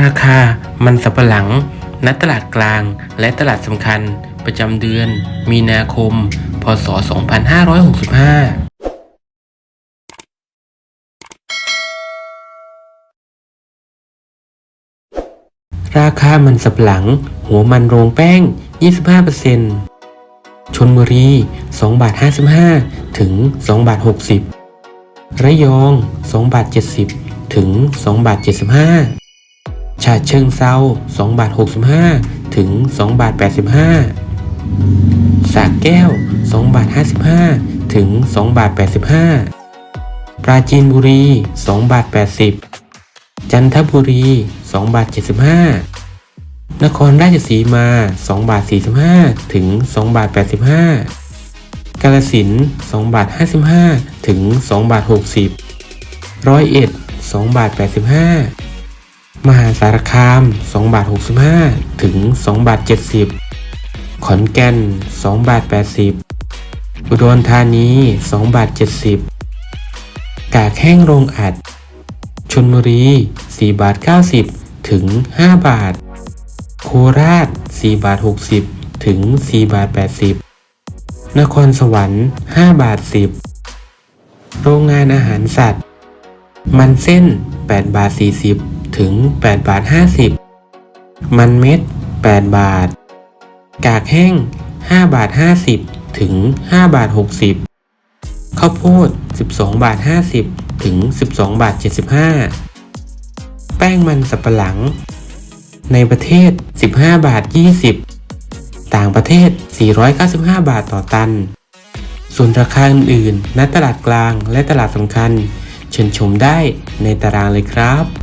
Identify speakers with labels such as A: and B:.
A: ราคามันสับปะหลัง ณ ตลาดกลาง และตลาดสำคัญ ประจำเดือน มีนาคม พศ 2565ราคามันสับปะหลัง หัวมันโรงแป้ง 25%ชนบุรี 2 บาท 55 ถึง 2 บาท 60 ระยอง 2 บาท 70 ถึง 2 บาท 75 ฉะเชิงเซา2บาท65 ถึง2บาท85สระแก้ว2บาท55 ถึง2บาท85 ปราจีนบุรี2บาท80 จันทบุรี2บาท75 นครราชสีมา2บาท45 ถึง2บาท85 กาลสิน2บาท55 ถึง2บาท60 ร้อยเอ็ด2บาท85 มหาสารคาม2บาท65 ถึง2บาท70 ขอนแก่น2บาท80 อุดรธานี2บาท70 กากแห้งโรงอัด ชนบุรี4บาท90 ถึง 5 บาท โคราช4บาท60 ถึง 4 บาท 80 นครสวรรค์ 5 บาท 10 โรงงานอาหารสัตว์ มันเส้น 8 บาท 40 ถึง8บาท50 มันเม็ด 8 บาท กากแห้ง 5 บาท 50 ถึง 5 บาท 60 ข้าวโพด 12 บาท 50 ถึง 12 บาท 75 แป้งมันสับปะหลัง ในประเทศ 15 บาท 20 ต่างประเทศ 495 บาทต่อตัน ส่วนราคาอื่นๆณตลาดกลางและตลาดสำคัญเชิญชมได้ในตารางเลยครับ